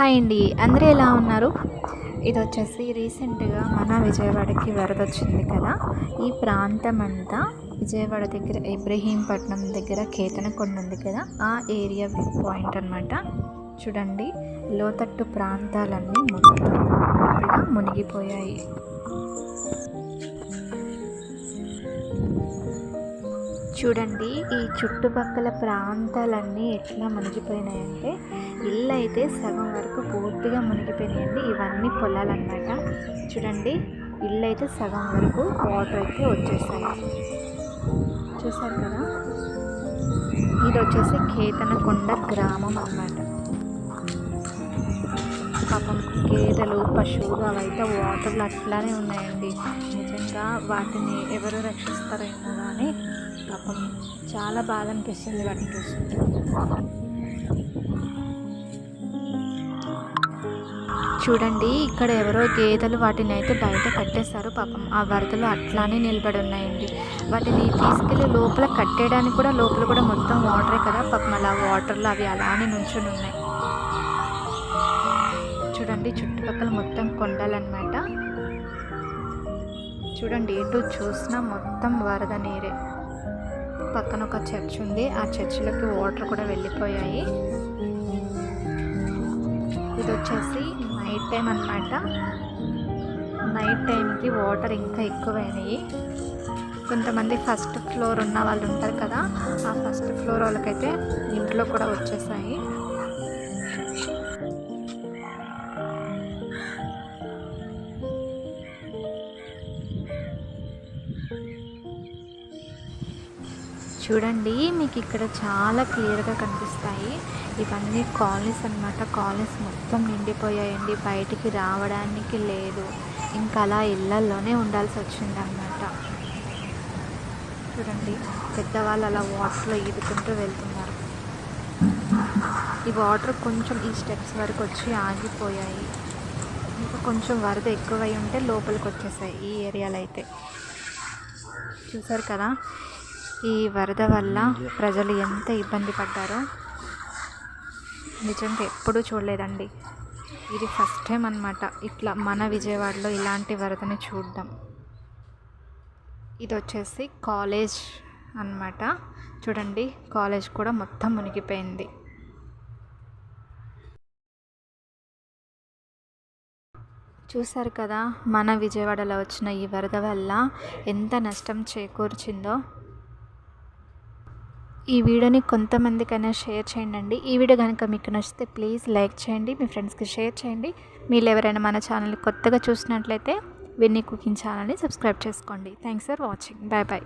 Hi అండి. అందరూ ఎలా ఉన్నారు? ఇది వచ్చేసి రీసెంట్గా మన విజయవాడకి వరద వచ్చింది కదా. ఈ ప్రాంతం అంతా విజయవాడ దగ్గర ఇబ్రహీంపట్నం దగ్గర కేతనకొండ ఉంది కదా. ఆ ఏరియా వ్యూ పాయింట్ అనమాట చూడండి లోతట్టు ప్రాంతాలన్నీ మొత్తం మునిగిపోయాయి. చూడండి ఈ చుట్టుపక్కల ప్రాంతాలన్నీ ఎట్లా మునిగిపోయినాయంటే ఇల్లు అయితే సగం వరకు పూర్తిగా మునిగిపోయినాయండి. ఇవన్నీ పొలాలన్నమాట. చూడండి ఇల్లు అయితే సగం వరకు వాటర్ అయితే వచ్చేసాయి. చూసారు కదా? ఇది వచ్చేసి కేతనకొండ గ్రామం అన్నమాట. పాపం గేదెలు పశువులు అవైతే వాటర్లు అట్లానే ఉన్నాయండి. నిజంగా వాటిని ఎవరు రక్షిస్తారేమో కానీ పాపం చాలా బాధ అనిపిస్తుంది వాటిని చూస్తుంటే. చూడండి ఇక్కడ ఎవరో గేదెలు వాటిని అయితే బయట కట్టేశారు. పాపం ఆ వరదలు అట్లానే నిలబడి ఉన్నాయండి. వాటిని తీసుకెళ్ళి లోపల కట్టేయడానికి కూడా లోపల కూడా మొత్తం వాటరే కదా. పాపం అలా వాటర్లో అవి అలానే నుంచుని ఉన్నాయి. చూడండి చుట్టుపక్కల మొత్తం కొండలన్నమాట. చూడండి ఎటు చూసినా మొత్తం వరద నీరే. పక్కన ఒక చర్చ్ ఉంది. ఆ చర్చిలోకి వాటర్ కూడా వెళ్ళిపోయాయి. ఇది వచ్చేసి టైం అనమాట నైట్ టైంకి వాటర్ ఇంకా ఎక్కువైనాయి. కొంతమంది ఫస్ట్ ఫ్లోర్ ఉన్న వాళ్ళు ఉంటారు కదా ఆ ఫస్ట్ ఫ్లోర్ వాళ్ళకైతే ఇంట్లో కూడా వచ్చేసాయి. చూడండి మీకు ఇక్కడ చాలా క్లియర్గా కనిపిస్తాయి. ఇవన్నీ కాలనీస్ అన్నమాట. కాలనీస్ మొత్తం నిండిపోయాయండి. బయటికి రావడానికి లేదు. ఇంకా అలా ఇళ్ళల్లోనే ఉండాల్సి వచ్చింది అనమాట చూడండి పెద్దవాళ్ళు అలా వాటర్లో ఈదుకుంటూ వెళ్తున్నారు. ఈ వాటర్ కొంచెం ఈ స్టెప్స్ వరకు వచ్చి ఆగిపోయాయి. ఇంకా కొంచెం వరద ఎక్కువై ఉంటే లోపలికి వచ్చేసాయి ఈ ఏరియాలో అయితే. చూసారు కదా? ఈ వరద వల్ల ప్రజలు ఎంత ఇబ్బంది పడ్డారో నిజంగా ఎప్పుడూ చూడలేదండి. ఇది ఫస్ట్ టైం అనమాట ఇట్లా మన విజయవాడలో ఇలాంటి వరదని చూడడం. ఇది వచ్చేసి కాలేజ్ అన్నమాట. చూడండి కాలేజ్ కూడా మొత్తం మునిగిపోయింది. చూసారు కదా మన విజయవాడలో వచ్చిన ఈ వరద వల్ల ఎంత నష్టం చేకూర్చిందో. ఈ వీడియోని కొంతమందికైనా షేర్ చేయండి ఈ వీడియో కనుక మీకు నచ్చితే ప్లీజ్ లైక్ చేయండి మీ ఫ్రెండ్స్కి షేర్ చేయండి. మీరు ఎవరైనా మన ఛానల్ని కొత్తగా చూసినట్లయితే విన్నీ కుకింగ్ ఛానల్ని సబ్స్క్రైబ్ చేసుకోండి. Thanks for watching. Bye bye.